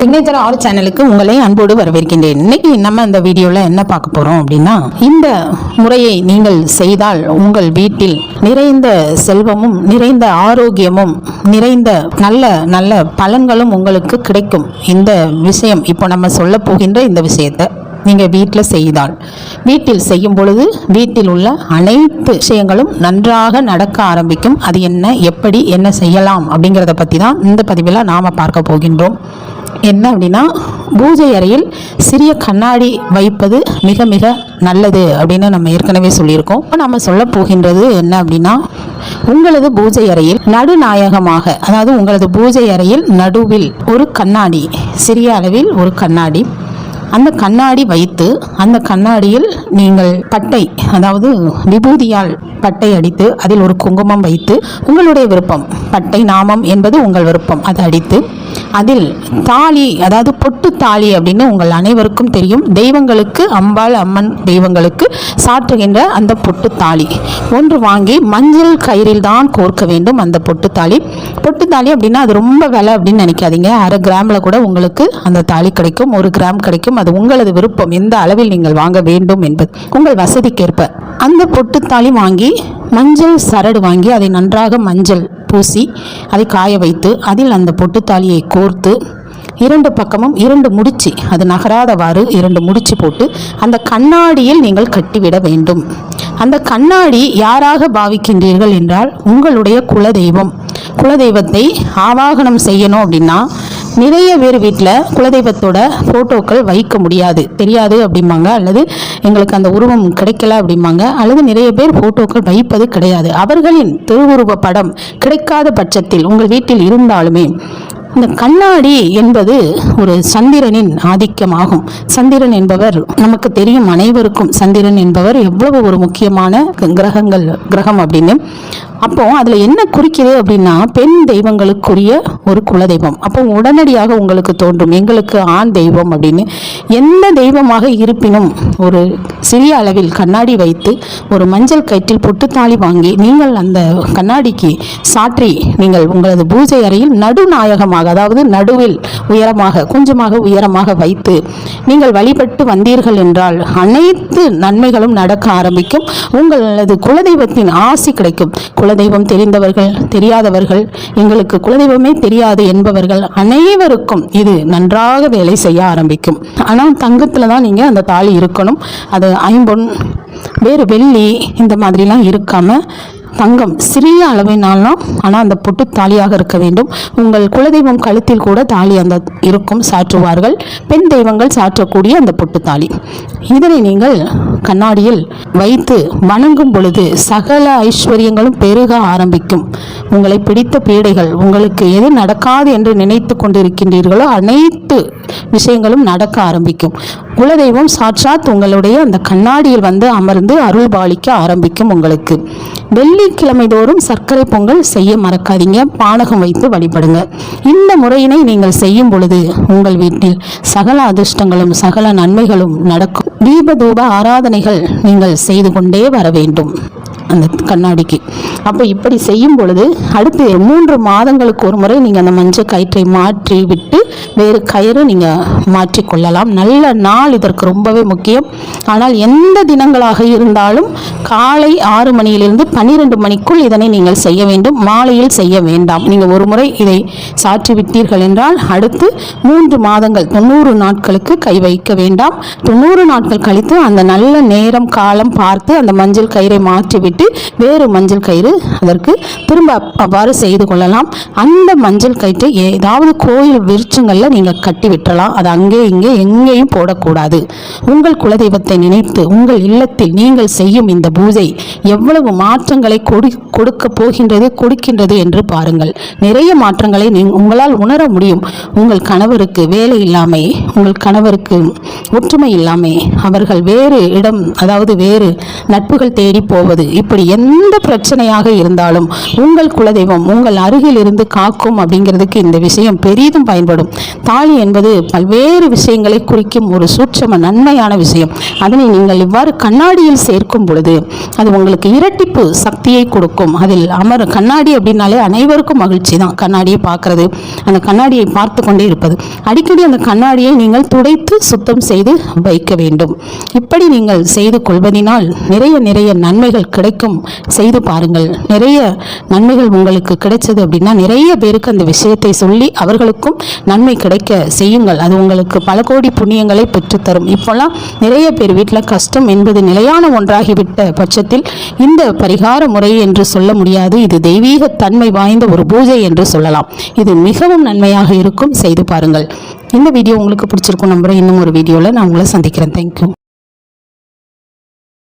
Signature ஆறு சேனலுக்கு உங்களை அன்போடு வரவேற்கின்றேன். இன்னைக்கு நம்ம இந்த வீடியோவில் என்ன பார்க்க போகிறோம் அப்படின்னா இந்த முறையை நீங்கள் செய்தால் உங்கள் வீட்டில் நிறைந்த செல்வமும் நிறைந்த ஆரோக்கியமும் நிறைந்த நல்ல நல்ல பலன்களும் உங்களுக்கு கிடைக்கும். இந்த விஷயம் இப்போ நம்ம சொல்ல போகின்ற இந்த விஷயத்தை நீங்கள் வீட்டில் செய்தால் வீட்டில் செய்யும் பொழுது வீட்டில் உள்ள அனைத்து விஷயங்களும் நன்றாக நடக்க ஆரம்பிக்கும். அது என்ன எப்படி என்ன செய்யலாம் அப்படிங்கிறத பற்றி தான் இந்த பதிவில் நாம் பார்க்க போகின்றோம். என்ன அப்படின்னா பூஜை அறையில் சிறிய கண்ணாடி வைப்பது மிக மிக நல்லது அப்படின்னு நம்ம ஏற்கனவே சொல்லியிருக்கோம். இப்போ நம்ம சொல்ல போகின்றது என்ன அப்படின்னா உங்களது பூஜை அறையில் நடுநாயகமாக அதாவது உங்களது பூஜை அறையில் நடுவில் ஒரு கண்ணாடி சிறிய அளவில் ஒரு கண்ணாடி அந்த கண்ணாடி வைத்து அந்த கண்ணாடியில் நீங்கள் பட்டை அதாவது விபூதியால் பட்டை அடித்து அதில் ஒரு குங்குமம் வைத்து உங்களுடைய விருப்பம். பட்டை நாமம் என்பது உங்கள் விருப்பம். அதை அடித்து அதில் தாலி அதாவது பொட்டு தாலி அப்படின்னு உங்கள் அனைவருக்கும் தெரியும். தெய்வங்களுக்கு அம்பாள் அம்மன் தெய்வங்களுக்கு சாற்றுகின்ற அந்த பொட்டு தாலி. ஒன்று வாங்கி மஞ்சள் கயிறில் தான் கோர்க்க வேண்டும் அந்த பொட்டு தாலி. பொட்டு தாலி அப்படின்னா அது ரொம்ப விலை அப்படின்னு நினைக்காதீங்க. அரை கிராமில் கூட உங்களுக்கு அந்த தாலி கிடைக்கும். ஒரு கிராம் கிடைக்கும். அது உங்களது விருப்பம். எந்த அளவில் நீங்கள் வாங்க வேண்டும் என்பது உங்கள் வசதிக்கேற்ப. அந்த பொட்டு தாலி வாங்கி மஞ்சள் சரடு வாங்கி அதை நன்றாக மஞ்சள் பூசி அதை காய வைத்து அதில் அந்த பொட்டுத்தாலியை கோர்த்து இரண்டு பக்கமும் இரண்டு முடிச்சு அது நகராதவாறு இரண்டு முடிச்சு போட்டு அந்த கண்ணாடியில் நீங்கள் கட்டிவிட வேண்டும். அந்த கண்ணாடி யாராக பாவிக்கின்றீர்கள் என்றால் உங்களுடைய குலதெய்வம். குலதெய்வத்தை ஆவாகனம் செய்யணும் அப்படின்னா நிறைய பேர் வீட்டில் குலதெய்வத்தோட ஃபோட்டோக்கள் வைக்க முடியாது. தெரியாது அப்படிம்பாங்க. அல்லது எங்களுக்கு அந்த உருவம் கிடைக்கல அப்படிம்பாங்க. அல்லது நிறைய பேர் ஃபோட்டோக்கள் வைப்பது கிடையாது. அவர்களின் திருவுருவ படம் கிடைக்காத பட்சத்தில் உங்கள் வீட்டில் இருந்தாலுமே இந்த கண்ணாடி என்பது ஒரு சந்திரனின் ஆதிக்கமாகும். சந்திரன் என்பவர் நமக்கு தெரியும் அனைவருக்கும். சந்திரன் என்பவர் எவ்வளவு ஒரு முக்கியமான கிரகங்கள் கிரகம் அப்படின்னு. அப்போ அதில் என்ன குறிக்குது அப்படின்னா பெண் தெய்வங்களுக்குரிய ஒரு குலதெய்வம். அப்போ உடனடியாக உங்களுக்கு தோன்றும் எங்களுக்கு ஆண் தெய்வம் அப்படின்னு. எந்த தெய்வமாக இருப்பினும் ஒரு சிறிய அளவில் கண்ணாடி வைத்து ஒரு மஞ்சள் கயிற்றில் பொட்டுத்தாளி வாங்கி நீங்கள் அந்த கண்ணாடிக்கு சாற்றி நீங்கள் உங்களது பூஜை அறையில் நடுநாயகமாக அதாவது நடுவில் உயரமாக கொஞ்சமாக உயரமாக வைத்து நீங்கள் வழிபட்டு வந்தீர்கள் என்றால் அனைத்து நன்மைகளும் நடக்க ஆரம்பிக்கும். உங்களது குலதெய்வத்தின் ஆசி கிடைக்கும். குலதெய்வம் தெரிந்தவர்கள் தெரியாதவர்கள் எங்களுக்கு குலதெய்வமே தெரியாது என்பவர்கள் அனைவருக்கும் இது நன்றாக வேலை செய்ய ஆரம்பிக்கும். ஆனால் தங்கத்தில் தான் நீங்கள் அந்த தாலி இருக்கணும். அது ஐம்பொன் வேறு வெள்ளி இந்த மாதிரிலாம் இருக்காமல் தங்கம் சிறிய அளவினாலும் ஆனால் அந்த பொட்டு தாலியாக இருக்க வேண்டும். உங்கள் குலதெய்வம் கழுத்தில் கூட தாலி அந்த இருக்கும் சாற்றுவார்கள். பெண் தெய்வங்கள் சாற்றக்கூடிய அந்த பொட்டு தாலி. இதனை நீங்கள் கண்ணாடியில் வைத்து வணங்கும் பொழுது சகல ஐஸ்வர்யங்களும் பெருக ஆரம்பிக்கும். உங்களை பிடித்த பீடைகள் உங்களுக்கு எது நடக்காது என்று நினைத்து கொண்டிருக்கின்றீர்களோ அனைத்து விஷயங்களும் நடக்க ஆரம்பிக்கும். குலதெய்வம் சாட்சாத் உங்களுடைய அந்த கண்ணாடியில் வந்து அமர்ந்து அருள் பாலிக்க ஆரம்பிக்கும் உங்களுக்கு. வெள்ளிக்கிழமை தோறும் சர்க்கரை பொங்கல் செய்ய மறக்காதீங்க பானகம் வைத்து வழிபடுங்க. இந்த முறையினை நீங்கள் செய்யும் பொழுது உங்கள் வீட்டில் சகல அதிர்ஷ்டங்களும் சகல நன்மைகளும் நடக்கும். தீப தூப ஆராதனைகள் நீங்கள் செய்து கொண்டே வர வேண்டும். அந்த கண்ணாடிக்கு. அப்போ இப்படி செய்யும் பொழுது அடுத்து மூன்று மாதங்களுக்கு ஒரு முறை நீங்கள் அந்த மஞ்சள் கயிற்றை மாற்றி விட்டு வேறு கயிறு நீங்கள் மாற்றிக்கொள்ளலாம் நல்ல நாள் இதற்கு ரொம்பவே முக்கியம். ஆனால் எந்த தினங்களாக இருந்தாலும் காலை ஆறு மணியிலிருந்து பன்னிரெண்டு மணிக்குள் இதனை நீங்கள் செய்ய வேண்டும். மாலையில் செய்ய வேண்டாம். நீங்கள் ஒரு முறை இதை சாற்றி விட்டீர்கள் என்றால் அடுத்து மூன்று மாதங்கள் தொண்ணூறு நாட்களுக்கு கை வைக்க வேண்டாம். தொண்ணூறு நாட்கள் கழித்து அந்த நல்ல நேரம் காலம் பார்த்து அந்த மஞ்சள் கயிறை மாற்றிவிட்டு வேறு மஞ்சள் கயிறு அதற்கு திரும்ப அவ்வாறு செய்து கொள்ளலாம். அந்த மஞ்சள் கயிற்றை ஏதாவது கோயில் விருட்சங்களில் நீங்கள் கட்டி விட்டலாம் அது அங்கே இங்கே எங்கேயும் போடக்கூடாது. உங்கள் குலதெய்வத்தை நினைத்து உங்கள் இல்லத்தில் நீங்கள் செய்யும் இந்த பூஜை எவ்வளவு மாற்றங்களை கொடு கொடுக்க போகின்றது கொடுக்கின்றது என்று பாருங்கள். நிறைய மாற்றங்களை நீ- உங்களால் உணர முடியும். உங்கள் கணவருக்கு வேலை இல்லாமை உங்கள் கணவருக்கு ஒற்றுமை இல்லாமை அவர்கள் வேறு இடம் அதாவது வேறு நட்புகள் தேடி போவது இப்படி எந்த பிரச்சனையாக இருந்தாலும் உங்கள் குலதெய்வம் உங்கள் அருகில் இருந்து காக்கும் அப்படிங்கிறதுக்கு இந்த விஷயம் பெரிதும் பயன்படும். தாலி என்பது பல்வேறு விஷயங்களை குறிக்கும் ஒரு சூட்சம நன்மையான விஷயம். அதனை நீங்கள் இவ்வாறு கண்ணாடியில் சேர்க்கும் பொழுது அது உங்களுக்கு இரட்டிப்பு சக்தியை கொடுக்கும். அதில் அமர் கண்ணாடி அப்படின்னாலே அனைவருக்கும் மகிழ்ச்சி தான். கண்ணாடியை பார்க்கறது அந்த கண்ணாடியை பார்த்து கொண்டே இருப்பது. அடிக்கடி அந்த கண்ணாடியை நீங்கள் துடைத்து சுத்தம் செய்து வைக்க வேண்டும். இப்படி நீங்கள் செய்து கொள்வதினால் நிறைய நிறைய நன்மைகள் கிடைக்கும். செய்து பாருங்கள். நிறைய நன்மைகள் உங்களுக்கு கிடைச்சது அப்படின்னா நிறைய பேருக்கு அந்த விஷயத்தை சொல்லி அவர்களுக்கும் நன்மை கிடைக்க செய்யுங்கள். அது உங்களுக்கு பல கோடி புண்ணியங்களை பெற்றுத்தரும். இப்போல்லாம் நிறைய பேர் வீட்டில் கஷ்டம் என்பது நிலையான ஒன்றாகிவிட்ட பட்சத்தில் இந்த பரிகார முறை என்று சொல்ல முடியாது. இது தெய்வீக தன்மை வாய்ந்த ஒரு பூஜை என்று சொல்லலாம். இது மிகவும் நன்மையாக இருக்கும். செய்து பாருங்கள். இந்த வீடியோ உங்களுக்கு பிடிச்சிருக்கும் நம்புறேன். இன்னும் ஒரு வீடியோவில் நான் உங்களை சந்திக்கிறேன். தேங்க்யூ